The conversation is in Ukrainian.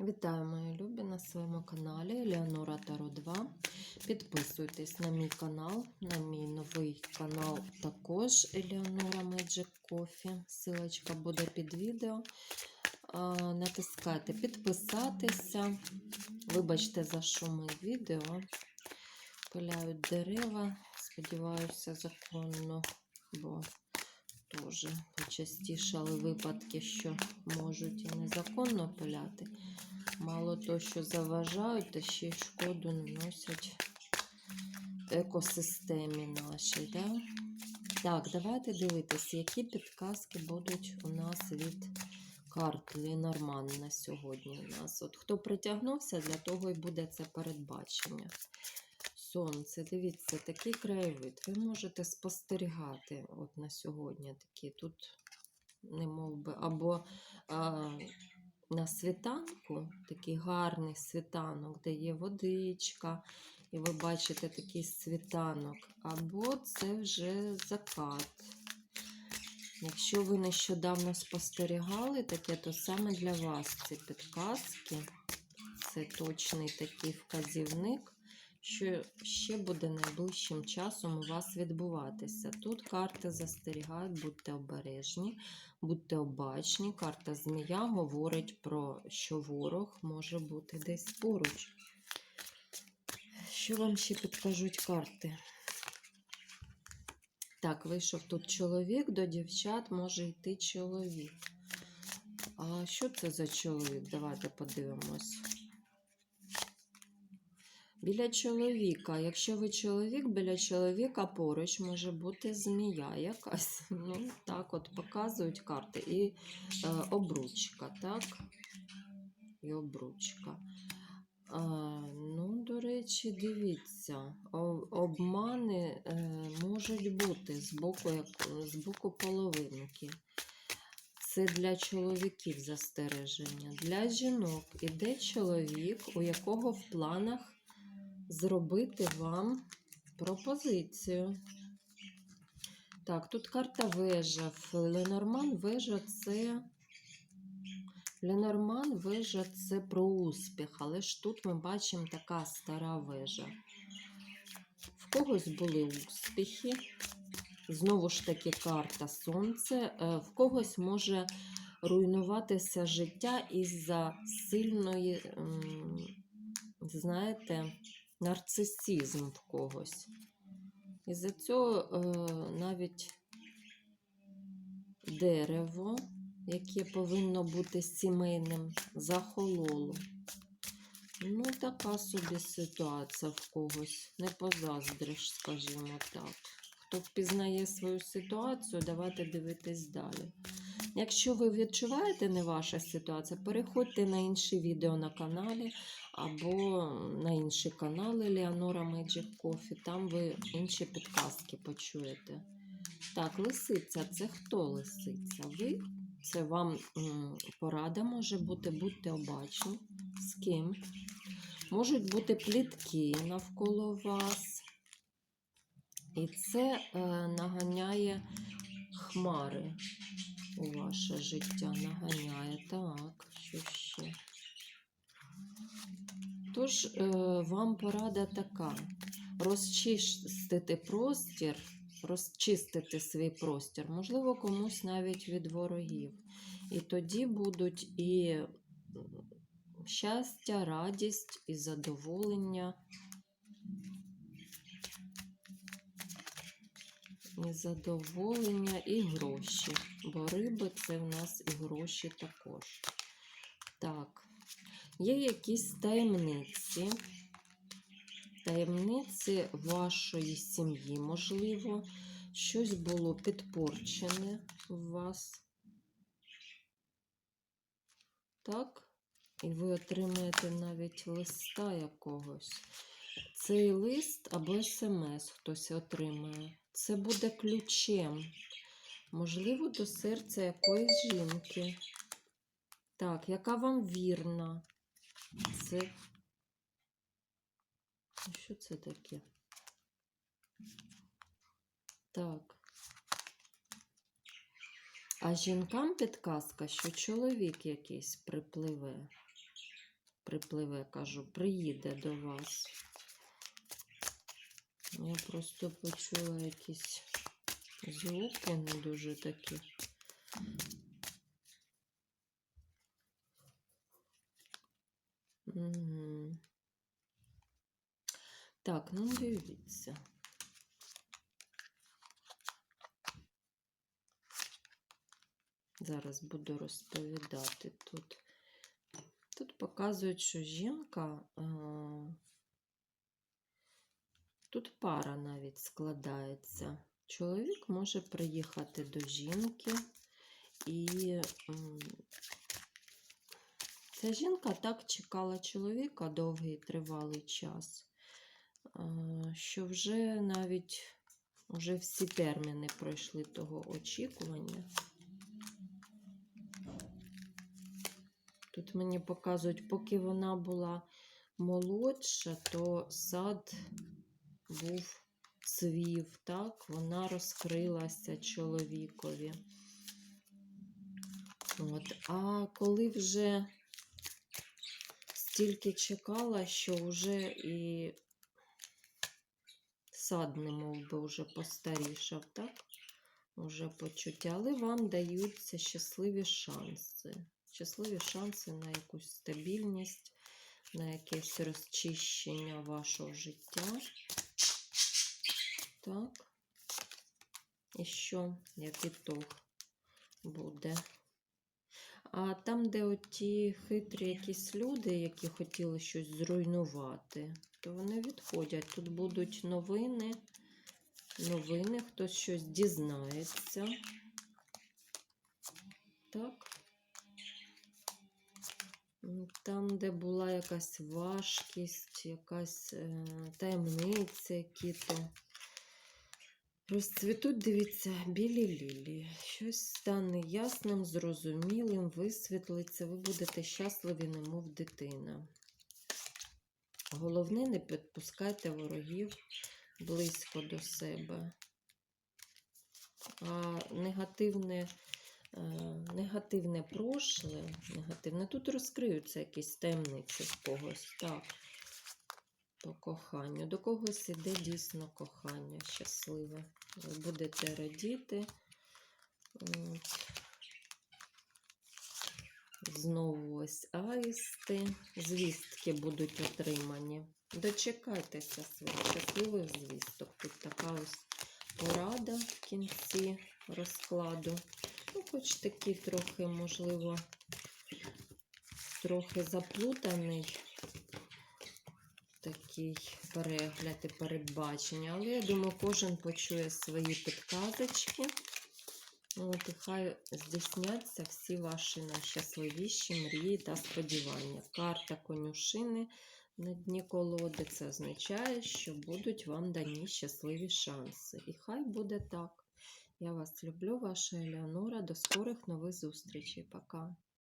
Вітаю, мої любі, на своєму каналі Елеонора Таро 2. Підписуйтесь на мій канал, на мій новий канал також Елеонора Magic Coffee. Силочка буде під відео. Натискайте підписатися. Вибачте за шуми відео. Пиляють дерева. Сподіваюся, законно, бо теж почастішали випадки, що можуть і незаконно пиляти. Мало то, що заважають, та ще й шкоду наносять екосистемі нашій. Да? Так, давайте дивитися, які підказки будуть у нас від карт Ленорман на сьогодні. У нас. От Хто притягнувся, для того і буде це передбачення. Сонце, дивіться, такий краєвид. Ви можете спостерігати от на сьогодні такі тут, не мов би, або а, на світанку, такий гарний світанок, де є водичка, і ви бачите такий світанок, або це вже закат. Якщо ви нещодавно спостерігали таке, то саме для вас ці підказки. Це точний такий вказівник, що ще буде найближчим часом у вас відбуватися. Тут карти застерігають, будьте обережні, будьте обачні. Карта Змія говорить про що ворог може бути десь поруч. Що вам ще підкажуть карти? Так, вийшов тут чоловік, до дівчат може йти чоловік. А що це за чоловік? Давайте подивимось. Біля чоловіка, якщо ви чоловік, біля чоловіка поруч може бути змія якась. Ну, так от показують карти. І е, обручка, так? І обручка. А, ну, до речі, дивіться, обмани е, можуть бути з боку, як, з боку половинки. Це для чоловіків застереження. Для жінок іде чоловік, у якого в планах зробити вам пропозицію. Так, тут карта вежа. Ленорман вежа це. Ленорман вежа це про успіх, але ж тут ми бачимо така стара вежа. В когось були успіхи. Знову ж таки, карта Сонце. Е, В когось може руйнуватися життя із-за сильної, знаєте, нарцисизм в когось. Із-за цього е, навіть дерево, яке повинно бути сімейним, захололо. Ну, така собі ситуація в когось. Не позаздриш, скажімо так. Хто впізнає свою ситуацію, давайте дивитись далі. Якщо ви відчуваєте не ваша ситуація, переходьте на інші відео на каналі або на інші канали Леонора Magic Coffee. Там ви інші підказки почуєте. Так, лисиця це хто лисиця? Ви? Це вам порада може бути, будьте обачні. З ким? Можуть бути плітки навколо вас. І це е, наганяє хмари у ваше життя. Наганяє. Так, що ще? Тож, е, вам порада така: розчистити простір, розчистити свій простір, можливо, комусь навіть від ворогів. І тоді будуть і щастя, радість, і задоволення. І задоволення, і гроші. Бо риби це в нас і гроші також. Так, є якісь таємниці. Таємниці вашої сім'ї, можливо, щось було підпорчене в вас. Так? І ви отримаєте навіть листа якогось. Цей лист або смс хтось отримає. Це буде ключем. Можливо, до серця якоїсь жінки. Так, яка вам вірна? Це. Що це таке? Так. А жінкам підказка, що чоловік якийсь припливе. припливе, кажу, приїде до вас. Я просто почула якісь не дуже такі. Мгм. Так, ну дивіться. Зараз буду розповідати тут. Тут показують, що жінка, тут пара навіть складається. Чоловік може приїхати до жінки, і ця жінка так чекала чоловіка довгий тривалий час, що вже навіть вже всі терміни пройшли того очікування. Тут мені показують, поки вона була молодша, то сад був цвів, так, вона розкрилася чоловікові. От. А коли вже стільки чекала, що вже і сад немов би вже постарішав, так? Уже почуття, але вам даються щасливі шанси щасливі шанси на якусь стабільність, на якесь розчищення вашого життя. Так. І що, як ітог буде? А там, де оті хитрі якісь люди, які хотіли щось зруйнувати, то вони відходять. Тут будуть новини, новини, хтось щось дізнається. Так. Там, де була якась важкість, якась е, таємниця, які-то розцвітуть, дивіться, білі лілії. Щось стане ясним, зрозумілим, висвітлиться, ви будете щасливі, немов дитина. Головне, не підпускайте ворогів близько до себе. А негативне е, негативне прошле, негативне. Тут розкриються якісь таємниці в когось. Так, по коханню. До когось іде дійсно кохання щасливе. Ви будете радіти. Знову ось аїсти. Звістки будуть отримані. Дочекайтеся своїх щасливих звісток. Тут така ось порада в кінці розкладу. Ну, хоч такий трохи, можливо, трохи заплутаний такий перегляд і передбачення. Але я думаю, кожен почує свої підказочки. От, і хай здійсняться всі ваші найщасливіші мрії та сподівання. Карта конюшини на дні колоди це означає, що будуть вам дані щасливі шанси. І хай буде так. Я вас люблю, ваша Елеонора. До скорих нових зустрічей. Пока.